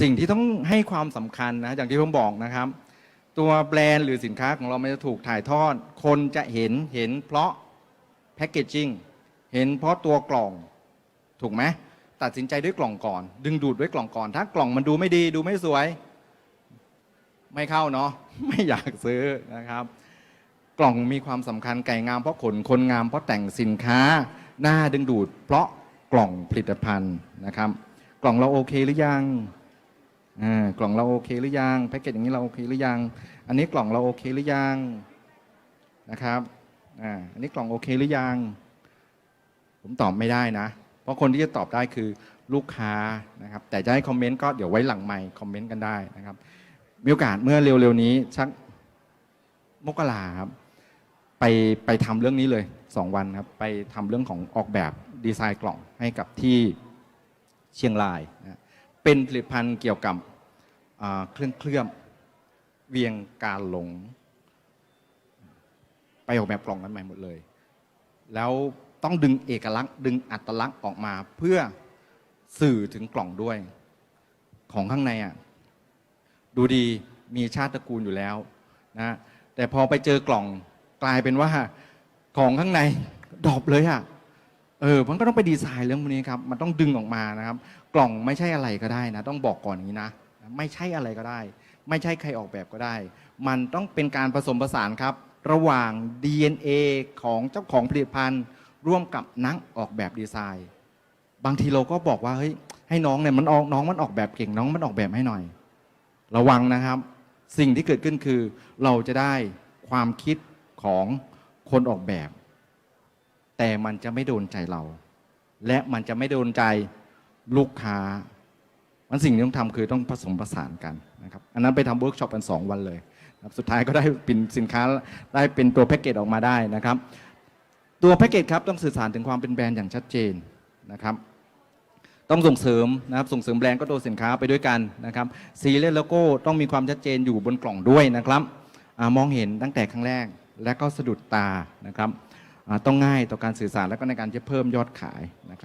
สิ่งที่ต้องให้ความสำคัญนะอย่างที่ผมบอกนะครับ ตัวแบรนด์หรือสินค้าของเรามันจะถูกถ่ายทอด คนจะเห็นเห็นเพราะแพคเกจจิ้งเห็นเพราะตัวกล่องถูกไหมตัดสินใจด้วยกล่องก่อน ดึงดูดด้วยกล่องก่อน ถ้ากล่องมันดูไม่ดีดูไม่สวย ไม่เข้าเนาะไม่อยากซื้อนะครับ กล่องมีความสำคัญไก่งามเพราะขนคนงามเพราะแต่งสินค้าหน้าดึงดูด เพราะกล่องผลิตภัณฑ์นะครับ กล่องเราโอเคหรือยัง อ่ากล่องเราโอเคหรือยังแพ็กเกจอย่างนี้เราโอเคหรือยัง อันนี้กล่องเราโอเคหรือยังนะครับอ่าอันนี้กล่องโอเคหรือยัง ผมตอบไม่ได้นะ เพราะคนที่จะตอบได้คือลูกค้านะครับ แต่จะให้คอมเมนต์ก็เดี๋ยวไว้หลังไมค์คอมเมนต์กันได้นะครับมีโอกาสเมื่อเร็วๆนี้ชักมกราครับไปไปทำเรื่องนี้เลยสองวันครับไปทำเรื่องของออกแบบดีไซน์กล่องให้กับที่เชียงรายนะ เป็นผลิตภัณฑ์เกี่ยวกับเครื่องเคลือบเวียงการหลง ไปออกแบบกล่องกันใหม่หมดเลย แล้วต้องดึงเอกลักษณ์ ดึงอัตลักษณ์ออกมาเพื่อสื่อถึงกล่องด้วย ของข้างในอะดูดีมีชาติตระกูลอยู่แล้วนะแต่พอไปเจอกล่องกลายเป็นว่าของข้างในดรอปเลยอะ เออมันก็ต้องไปดีไซน์เรื่องพวกนี้ครับมันต้องดึงออกมานะครับ กล่องไม่ใช่อะไรก็ได้นะ ต้องบอกก่อนอย่างนี้นะไม่ใช่อะไรก็ได้ ไม่ใช่ใครออกแบบก็ได้ มันต้องเป็นการผสมผสานครับ ระหว่าง DNA ของเจ้าของผลิตภัณฑ์ ร่วมกับนักออกแบบดีไซน์ บางทีเราก็บอกว่าเฮ้ยให้น้องเนี่ยมันออกน้องมันออกแบบเก่งน้องมันออกแบบให้หน่อย ระวังนะครับ สิ่งที่เกิดขึ้นคือ เราจะได้ความคิดของคนออกแบบ แต่มันจะไม่โดนใจเรา และมันจะไม่โดนใจลูกค้า มันสิ่งที่ต้องทำคือต้องผสมผสานกันนะครับ อันนั้นไปทำเวิร์กช็อปกัน 2 วันเลยสุดท้ายก็ได้เป็นสินค้าได้เป็นตัวแพ็กเกจออกมาได้นะครับ ตัวแพ็กเกจครับต้องสื่อสารถึงความเป็นแบรนด์อย่างชัดเจนนะครับ ต้องส่งเสริมนะครับส่งเสริมแบรนด์ก็ตัวสินค้าไปด้วยกันนะครับสีและโลโก้ต้องมีความชัดเจนอยู่บนกล่องด้วยนะครับอมองเห็นตั้งแต่ครั้งแรกและก็สะดุดตานะครับ ต้องง่ายต่อการสื่อสารและก็ในการจะเพิ่มยอดขายนะครับ